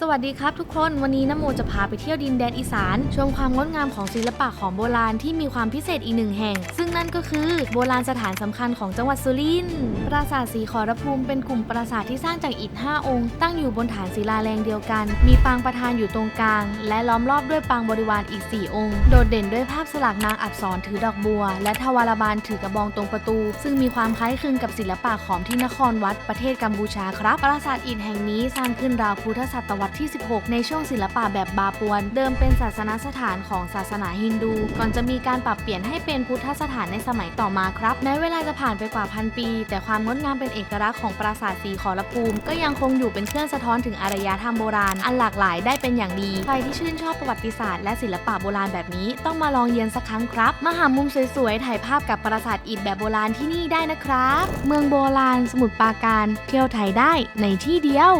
สวัสดีครับทุกคนวันนี้น้ำโมจะพาไปเที่ยวดินแดนอีสาน ชมความงดงามของศิลปะของโบราณที่มีความพิเศษอีกหนึ่งแห่ง ซึ่งนั่นก็คือโบราณสถานสำคัญของจังหวัดสุรินทร์ปราสาทสีขอรภูมิเป็นกลุ่มปราสาทที่สร้างจากอิฐ 5 องค์ ตั้งอยู่บนฐานศิลาแรงเดียวกัน มีปางประธานอยู่ตรงกลาง และล้อมรอบด้วยปางบริวารอีก 4 องค์ โดดเด่นด้วยภาพสลักนางอับสรถือดอกบัว และทวารบาลถือกระบองตรงประตู ซึ่งมีความคล้ายคลึงกับศิลปะขอมที่นครวัดประเทศกัมพูชาครับ ปราสาทอิฐแห่งนี้สร้างขึ้นราวพุทธศตวรรษที่ 16 ในช่วงศิลปะแบบบาปวน เดิมเป็นศาสนสถานของศาสนาฮินดู ก่อนจะมีการปรับเปลี่ยนให้เป็นพุทธสถานในสมัยต่อมาครับ แม้เวลาจะผ่านไปกว่าพันปี แต่ความงดงามเป็นเอกลักษณ์ของปราสาทสีขอรภูมิ ก็ยังคงอยู่เป็นเครื่องสะท้อนถึงอารยธรรมโบราณ อันหลากหลายได้เป็นอย่างดี ใครที่ชื่นชอบประวัติศาสตร์และศิลปะโบราณแบบนี้ ต้องมาลองเยือนสักครั้งครับ มาหามุมสวยๆ ถ่ายภาพกับปราสาทอิฐแบบโบราณที่นี่ได้นะครับ เมืองโบราณ สมุทรปราการ เที่ยวไทยได้ในที่เดียว